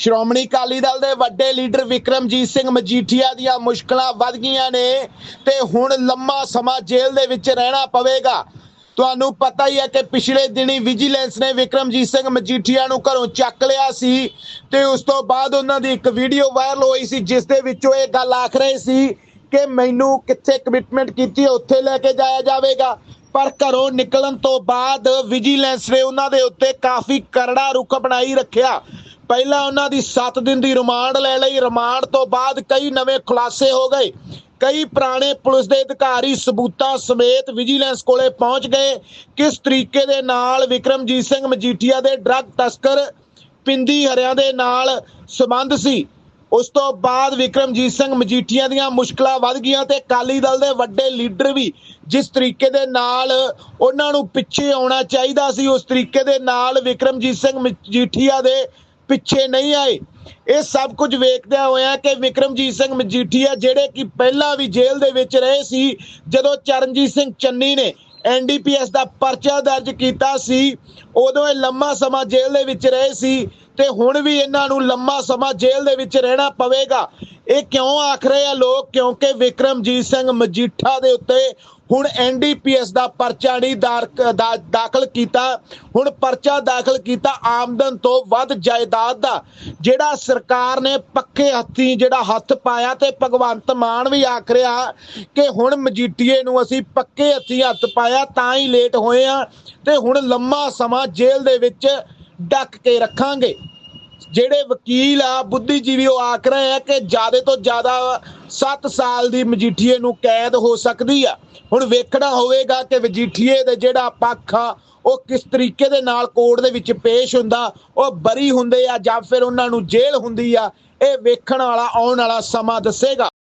ਸ਼੍ਰੋਮਣੀ ਅਕਾਲੀ ਦਲ ਦੇ ਵੱਡੇ ਲੀਡਰ ਵਿਕਰਮਜੀਤ ਸਿੰਘ ਮਜੀਠੀਆ ਦੀਆਂ ਮੁਸ਼ਕਲਾਂ ਵੱਧ ਗਈਆਂ ਨੇ ਤੇ ਹੁਣ ਲੰਮਾ ਸਮਾਂ ਜੇਲ੍ਹ ਦੇ ਵਿੱਚ ਰਹਿਣਾ ਪਵੇਗਾ। ਤੁਹਾਨੂੰ ਪਤਾ ਹੀ ਹੈ ਕਿ ਪਿਛਲੇ ਦਿਨੀ ਵਿਜੀਲੈਂਸ ਨੇ ਵਿਕਰਮਜੀਤ ਸਿੰਘ ਮਜੀਠੀਆ ਨੂੰ ਘਰੋਂ ਚੱਕ ਲਿਆ ਸੀ ਤੇ ਉਸ ਤੋਂ ਬਾਅਦ ਉਹਨਾਂ ਦੀ ਇੱਕ ਵੀਡੀਓ ਵਾਇਰਲ ਹੋਈ ਸੀ, ਜਿਸ ਦੇ ਵਿੱਚ ਉਹ ਇਹ ਗੱਲ ਆਖ ਰਹੇ ਸੀ ਕਿ ਮੈਨੂੰ ਕਿੱਥੇ ਕਮਿਟਮੈਂਟ ਕੀਤੀ ਹੈ, ਉੱਥੇ ਲੈ ਕੇ ਜਾਇਆ ਜਾਵੇਗਾ। ਪਰ ਘਰੋਂ ਨਿਕਲਣ ਤੋਂ ਬਾਅਦ ਵਿਜੀਲੈਂਸ ਨੇ ਉਹਨਾਂ ਦੇ ਉੱਤੇ ਕਾਫੀ ਕਰੜਾ ਰੁਖ ਅਪਣਾਈ ਰੱਖਿਆ। ਪਹਿਲਾਂ ਉਹਨਾਂ ਦੀ 7 ਦਿਨ ਦੀ ਰਿਮਾਂਡ ਲੈ ਲਈ। ਰਿਮਾਂਡ ਤੋਂ ਬਾਅਦ ਕਈ ਨਵੇਂ ਖੁਲਾਸੇ ਹੋ ਗਏ। ਕਈ ਪੁਰਾਣੇ ਪੁਲਿਸ ਦੇ ਅਧਿਕਾਰੀ ਸਬੂਤਾਂ ਸਮੇਤ ਵਿਜੀਲੈਂਸ ਕੋਲੇ ਪਹੁੰਚ ਗਏ। ਕਿਸ ਤਰੀਕੇ ਦੇ ਨਾਲ ਵਿਕਰਮਜੀਤ ਸਿੰਘ ਮਜੀਠੀਆ ਦੇ ਡਰੱਗ ਤਸਕਰ ਪਿੰਦੀ ਹਰਿਆਂ ਦੇ ਨਾਲ ਸੰਬੰਧ ਸੀ? ਉਸ ਤੋਂ ਬਾਅਦ ਵਿਕਰਮਜੀਤ ਸਿੰਘ ਮਜੀਠੀਆ ਦੀਆਂ ਮੁਸ਼ਕਲਾਂ ਵੱਧ ਗਈਆਂ ਤੇ ਅਕਾਲੀ ਦਲ ਦੇ ਵੱਡੇ ਲੀਡਰ ਵੀ ਜਿਸ ਤਰੀਕੇ ਦੇ ਨਾਲ ਉਹਨਾਂ ਨੂੰ ਪਿੱਛੇ ਆਉਣਾ ਚਾਹੀਦਾ ਸੀ, ਉਸ ਤਰੀਕੇ ਦੇ ਨਾਲ ਵਿਕਰਮਜੀਤ ਸਿੰਘ ਮਜੀਠੀਆ ਦੇ ਪਿੱਛੇ ਨਹੀਂ ਆਏ। ਇਹ ਸਭ ਕੁਝ ਵੇਖਦਿਆਂ ਹੋਇਆ ਕਿ ਵਿਕਰਮਜੀਤ ਸਿੰਘ ਮਜੀਠੀਆ, ਜਿਹੜੇ ਕਿ ਪਹਿਲਾਂ ਵੀ ਜੇਲ੍ਹ ਦੇ ਵਿੱਚ ਰਹੇ ਸੀ, ਜਦੋਂ ਚਰਨਜੀਤ ਸਿੰਘ ਚੰਨੀ ਨੇ ਐਨਡੀਪੀਐਸ ਦਾ ਪਰਚਾ ਦਰਜ ਕੀਤਾ ਸੀ, ਉਦੋਂ ਇਹ ਲੰਮਾ ਸਮਾਂ ਜੇਲ੍ਹ ਦੇ ਵਿੱਚ ਰਹੇ ਸੀ ਤੇ ਹੁਣ ਵੀ ਇਹਨਾਂ ਨੂੰ ਲੰਮਾ ਸਮਾਂ ਜੇਲ੍ਹ ਦੇ ਵਿੱਚ ਰਹਿਣਾ ਪਵੇਗਾ। ਇਹ ਕਿਉਂ ਆਖ ਰਹੇ ਆ ਲੋਕ? ਕਿਉਂਕਿ ਵਿਕਰਮਜੀਤ ਸਿੰਘ ਮਜੀਠਾ ਦੇ ਉੱਤੇ ਹੁਣ ਐਨਡੀਪੀਐਸ ਦਾ ਪਰਚਾ ਨਹੀਂ ਦਾਖਲ ਕੀਤਾ। ਹੁਣ ਪਰਚਾ ਦਾਖਲ ਕੀਤਾ ਆਮਦਨ ਤੋਂ ਵੱਧ ਜਾਇਦਾਦ ਦਾ, ਜਿਹੜਾ ਸਰਕਾਰ ਨੇ ਪੱਕੇ ਹੱਥੀਂ ਜਿਹੜਾ ਹੱਥ ਪਾਇਆ ਤੇ ਭਗਵੰਤ ਮਾਨ ਵੀ ਆਖ ਰਿਹਾ ਕਿ ਹੁਣ ਮਜੀਠੀਏ ਨੂੰ ਅਸੀਂ ਪੱਕੇ ਹੱਥੀਂ ਹੱਥ ਪਾਇਆ, ਤਾਂ ਹੀ ਲੇਟ ਹੋਏ ਆ ਤੇ ਹੁਣ ਲੰਮਾ ਸਮਾਂ ਜੇਲ੍ਹ ਦੇ ਵਿੱਚ ਡੱਕ ਕੇ ਰੱਖਾਂਗੇ। ਜਿਹੜੇ ਵਕੀਲ ਆ, ਬੁੱਧੀਜੀਵੀ ਉਹ ਆਖ ਰਹੇ ਆ ਕਿ ਜ਼ਿਆਦਾ ਤੋਂ ਜ਼ਿਆਦਾ 7 ਸਾਲ ਦੀ ਮਜੀਠੀਏ ਨੂੰ ਕੈਦ ਹੋ ਸਕਦੀ ਆ। ਹੁਣ ਵੇਖਣਾ ਹੋਵੇਗਾ ਕਿ ਮਜੀਠੀਏ ਦੇ ਜਿਹੜਾ ਪੱਖ ਆ, ਉਹ ਕਿਸ ਤਰੀਕੇ ਦੇ ਨਾਲ ਕੋਰਟ ਦੇ ਵਿੱਚ ਪੇਸ਼ ਹੁੰਦਾ, ਉਹ ਬਰੀ ਹੁੰਦੇ ਆ ਜਾਂ ਫਿਰ ਉਹਨਾਂ ਨੂੰ ਜੇਲ੍ਹ ਹੁੰਦੀ ਆ, ਇਹ ਵੇਖਣ ਵਾਲਾ, ਆਉਣ ਵਾਲਾ ਸਮਾਂ ਦੱਸੇਗਾ।